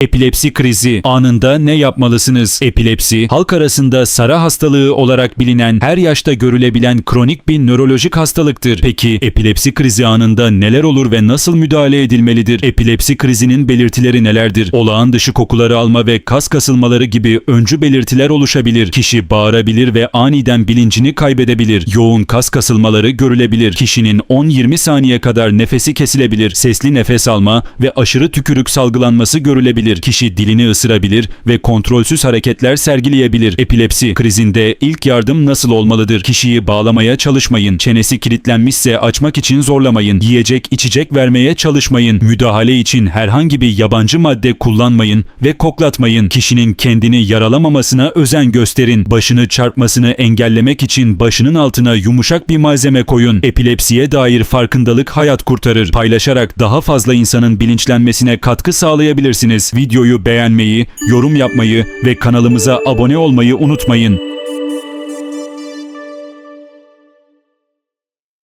Epilepsi krizi anında ne yapmalısınız? Epilepsi, halk arasında Sara hastalığı olarak bilinen her yaşta görülebilen kronik bir nörolojik hastalıktır. Peki epilepsi krizi anında neler olur ve nasıl müdahale edilmelidir? Epilepsi krizinin belirtileri nelerdir? Olağan dışı kokuları alma ve kas kasılmaları gibi öncü belirtiler oluşabilir. Kişi bağırabilir ve aniden bilincini kaybedebilir. Yoğun kas kasılmaları görülebilir. Kişinin 10-20 saniye kadar nefesi kesilebilir. Sesli nefes alma ve aşırı tükürük salgılanması görülebilir. Kişi dilini ısırabilir ve kontrolsüz hareketler sergileyebilir. Epilepsi krizinde ilk yardım nasıl olmalıdır? Kişiyi bağlamaya çalışmayın. Çenesi kilitlenmişse açmak için zorlamayın. Yiyecek, içecek vermeye çalışmayın. Müdahale için herhangi bir yabancı madde kullanmayın ve koklatmayın. Kişinin kendini yaralamamasına özen gösterin. Başını çarpmasını engellemek için başının altına yumuşak bir malzeme koyun. Epilepsiye dair farkındalık hayat kurtarır. Paylaşarak daha fazla insanın bilinçlenmesine katkı sağlayabilirsiniz. Videoyu beğenmeyi, yorum yapmayı ve kanalımıza abone olmayı unutmayın.